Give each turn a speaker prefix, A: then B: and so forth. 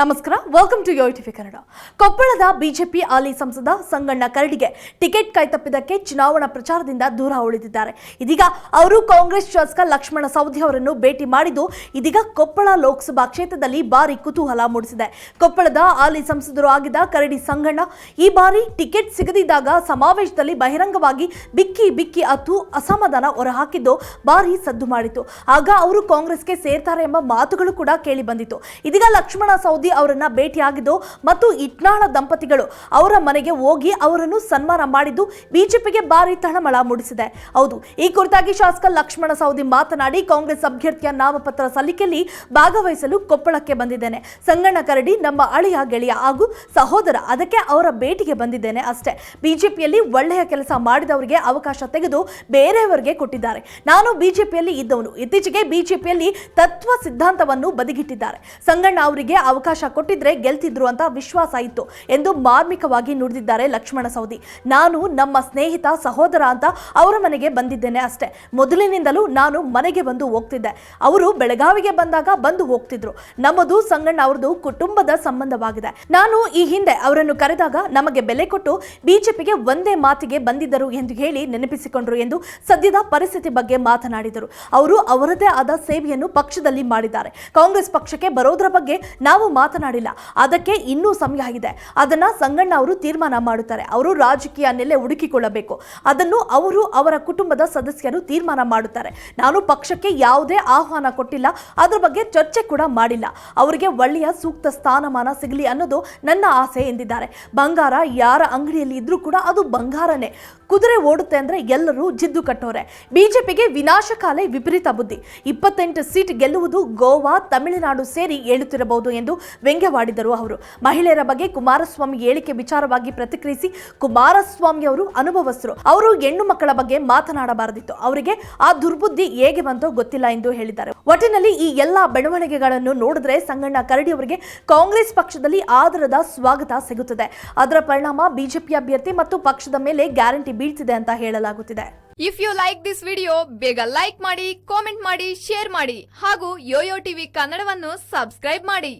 A: ನಮಸ್ಕಾರ welcome to TV Kannada ಕೊಪ್ಪಳದ BJP ಆಲಿ ಸಂಸದ ಸಂಗಣ್ಣ ಕರಡಿಗೆ ಟಿಕೆಟ್ ಕೈತಪ್ಪಿದ್ದಕ್ಕೆ ಚುನಾವಣಾ ಪ್ರಚಾರದಿಂದ ದೂರ ಉಳಿದಿದ್ದಾರೆ. ಇದೀಗ ಅವರು ಕಾಂಗ್ರೆಸ್ ಶಾಸಕ ಲಕ್ಷ್ಮಣ ಸವದಿ ಅವರನ್ನು ಭೇಟಿ ಮಾಡಿದ್ದು, ಇದೀಗ ಕೊಪ್ಪಳ ಲೋಕಸಭಾ ಕ್ಷೇತ್ರದಲ್ಲಿ ಭಾರಿ ಕುತೂಹಲ ಮೂಡಿಸಿದೆ. ಕೊಪ್ಪಳದ ಆಲಿ ಸಂಸದರು ಆಗಿದ್ದ ಕರಡಿ ಸಂಗಣ್ಣ ಈ ಬಾರಿ ಟಿಕೆಟ್ ಸಿಗದಿದ್ದಾಗ ಸಮಾವೇಶದಲ್ಲಿ ಬಹಿರಂಗವಾಗಿ ಬಿಕ್ಕಿ ಬಿಕ್ಕಿ ಅತ್ತು ಅಸಮಾಧಾನ ಹೊರಹಾಕಿದ್ದು ಭಾರಿ ಸದ್ದು ಮಾಡಿತು ಆಗ ಅವರು ಕಾಂಗ್ರೆಸ್ಗೆ ಸೇರ್ತಾರೆ ಎಂಬ ಮಾತುಗಳು ಕೂಡ ಕೇಳಿ ಬಂದಿತು ಇದೀಗ ಲಕ್ಷ್ಮಣ ಸೌದಿ ಅವರನ್ನ ಭೇಟಿಯಾಗಿದ್ದು ಮತ್ತು ಇಟ್ನಾಳ ದಂಪತಿಗಳು ಅವರ ಮನೆಗೆ ಹೋಗಿ ಅವರನ್ನು ಸನ್ಮಾನ ಮಾಡಿದ್ದು ಬಿಜೆಪಿಗೆ ಭಾರಿ ತಳಮಳ ಮೂಡಿಸಿದೆ. ಹೌದು, ಈ ಕುರಿತಾಗಿ ಶಾಸಕ ಲಕ್ಷ್ಮಣ ಸವದಿ ಮಾತನಾಡಿ ಕಾಂಗ್ರೆಸ್ ಅಭ್ಯರ್ಥಿಯ ನಾಮಪತ್ರ ಸಲ್ಲಿಕೆಯಲ್ಲಿ ಭಾಗವಹಿಸಲು ಕೊಪ್ಪಳಕ್ಕೆ ಬಂದಿದ್ದೇನೆ. ಸಂಗಣ್ಣ ಕರಡಿ ನಮ್ಮ ಅಳಿಯ ಗೆಳೆಯ ಹಾಗೂ ಸಹೋದರ, ಅದಕ್ಕೆ ಅವರ ಭೇಟಿಗೆ ಬಂದಿದ್ದೇನೆ ಅಷ್ಟೇ. ಬಿಜೆಪಿಯಲ್ಲಿ ಒಳ್ಳೆಯ ಕೆಲಸ ಮಾಡಿದವರಿಗೆ ಅವಕಾಶ ತೆಗೆದು ಬೇರೆಯವರಿಗೆ ಕೊಟ್ಟಿದ್ದಾರೆ. ನಾನು ಬಿಜೆಪಿಯಲ್ಲಿ ಇದ್ದವನು. ಇತ್ತೀಚೆಗೆ ಬಿಜೆಪಿಯಲ್ಲಿ ತತ್ವ ಸಿದ್ಧಾಂತವನ್ನು ಬದಿಗಿಟ್ಟಿದ್ದಾರೆ. ಸಂಗಣ್ಣ ಅವರಿಗೆ ಅವಕಾಶ ಕೊಟ್ಟಿದ್ರೆ ಗೆಲ್ತಿದ್ರು ಅಂತ ವಿಶ್ವಾಸ ಇತ್ತು ಎಂದು ಮಾರ್ಮಿಕವಾಗಿ ನುಡಿದಿದ್ದಾರೆ ಲಕ್ಷ್ಮಣ ಸೌದಿ ನಾನು ನಮ್ಮ ಸ್ನೇಹಿತ, ಸಹೋದರ ಅಂತ ಅವರ ಮನೆಗೆ ಬಂದಿದ್ದೇನೆ ಅಷ್ಟೇ. ಮೊದಲಿನಿಂದಲೂ ನಾನು ಮನೆಗೆ ಬಂದು ಹೋಗ್ತಿದ್ದೆ. ಅವರು ಬೆಳಗಾವಿಗೆ ಬಂದಾಗ ಬಂದು ಹೋಗ್ತಿದ್ರು. ನಮ್ಮದು ಸಂಗಣ್ಣ ಅವ್ರದ್ದು ಕುಟುಂಬದ ಸಂಬಂಧವಾಗಿದೆ. ನಾನು ಈ ಹಿಂದೆ ಅವರನ್ನು ಕರೆದಾಗ ನಮಗೆ ಬೆಲೆ ಕೊಟ್ಟು ಬಿಜೆಪಿಗೆ ಒಂದೇ ಮಾತಿಗೆ ಬಂದಿದ್ದರು ಎಂದು ಹೇಳಿ ನೆನಪಿಸಿಕೊಂಡರು ಎಂದು ಸದ್ಯದ ಪರಿಸ್ಥಿತಿ ಬಗ್ಗೆ ಮಾತನಾಡಿದರು. ಅವರು ಅವರದೇ ಆದ ಸೇವೆಯನ್ನು ಪಕ್ಷದಲ್ಲಿ ಮಾಡಿದ್ದಾರೆ. ಕಾಂಗ್ರೆಸ್ ಪಕ್ಷಕ್ಕೆ ಬರೋದ್ರ ಬಗ್ಗೆ ನಾವು ಮಾತನಾಡಿಲ್ಲ. ಅದಕ್ಕೆ ಇನ್ನೂ ಸಮಯ ಇದೆ ಅದನ್ನ ಸಂಗಣ್ಣ ಅವರು ತೀರ್ಮಾನ ಮಾಡುತ್ತಾರೆ. ಅವರು ರಾಜಕೀಯ ನೆಲೆ ಹುಡುಕಿಕೊಳ್ಳಬೇಕು. ಅದನ್ನು ಅವರು ಅವರ ಕುಟುಂಬದ ಸದಸ್ಯರು ತೀರ್ಮಾನ ಮಾಡುತ್ತಾರೆ. ನಾನು ಪಕ್ಷಕ್ಕೆ ಯಾವುದೇ ಆಹ್ವಾನ ಕೊಟ್ಟಿಲ್ಲ. ಅದರ ಬಗ್ಗೆ ಚರ್ಚೆ ಕೂಡ ಮಾಡಿಲ್ಲ. ಅವರಿಗೆ ಒಳ್ಳೆಯ ಸೂಕ್ತ ಸ್ಥಾನಮಾನ ಸಿಗಲಿ ಅನ್ನೋದು ನನ್ನ ಆಸೆ ಎಂದಿದ್ದಾರೆ. ಬಂಗಾರ ಯಾರ ಅಂಗಡಿಯಲ್ಲಿ ಇದ್ರೂ ಕೂಡ ಅದು ಬಂಗಾರನೇ. ಕುದುರೆ ಓಡುತ್ತೆ ಅಂದ್ರೆ ಎಲ್ಲರೂ ಜಿದ್ದು ಕಟ್ಟೋರೆ. ಬಿಜೆಪಿಗೆ ವಿನಾಶಕಾಲೆ ವಿಪರೀತ ಬುದ್ಧಿ. ಇಪ್ಪತ್ತೆಂಟು ಸೀಟ್ ಗೆಲ್ಲುವುದು ಗೋವಾ, ತಮಿಳುನಾಡು ಸೇರಿ ಹೇಳುತ್ತಿರಬಹುದು ಎಂದು ವ್ಯಂಗ್ಯವಾಡಿದರು ಅವರು. ಮಹಿಳೆಯರ ಬಗ್ಗೆ ಕುಮಾರಸ್ವಾಮಿ ಹೇಳಿಕೆ ವಿಚಾರವಾಗಿ ಪ್ರತಿಕ್ರಿಯಿಸಿ ಕುಮಾರಸ್ವಾಮಿ ಅವರು ಅನುಭವಸ್ಥರು. ಅವರು ಹೆಣ್ಣು ಮಕ್ಕಳ ಬಗ್ಗೆ ಮಾತನಾಡಬಾರದಿತ್ತು. ಅವರಿಗೆ ಆ ದುರ್ಬುದ್ಧಿ ಹೇಗೆ ಬಂತೋ ಗೊತ್ತಿಲ್ಲ ಎಂದು ಹೇಳಿದ್ದಾರೆ. ಒಟ್ಟಿನಲ್ಲಿ ಈ ಎಲ್ಲಾ ಬೆಳವಣಿಗೆಗಳನ್ನು ನೋಡಿದ್ರೆ ಸಂಗಣ್ಣ ಕರಡಿ ಅವರಿಗೆ ಕಾಂಗ್ರೆಸ್ ಪಕ್ಷದಲ್ಲಿ ಆದರದ ಸ್ವಾಗತ ಸಿಗುತ್ತದೆ. ಅದರ ಪರಿಣಾಮ ಬಿಜೆಪಿ ಅಭ್ಯರ್ಥಿ ಮತ್ತು ಪಕ್ಷದ ಮೇಲೆ ಗ್ಯಾರಂಟಿ ಬೀಳ್ತಿದೆ ಅಂತ ಹೇಳಲಾಗುತ್ತಿದೆ.
B: If you like this video ಬೇಗ ಲೈಕ್ ಮಾಡಿ ಕಾಮೆಂಟ್ ಮಾಡಿ ಶೇರ್ ಮಾಡಿ ಹಾಗೂ ಯೋಯೋ ಟಿವಿ ಕನ್ನಡವನ್ನು ಸಬ್ಸ್ಕ್ರೈಬ್ ಮಾಡಿ.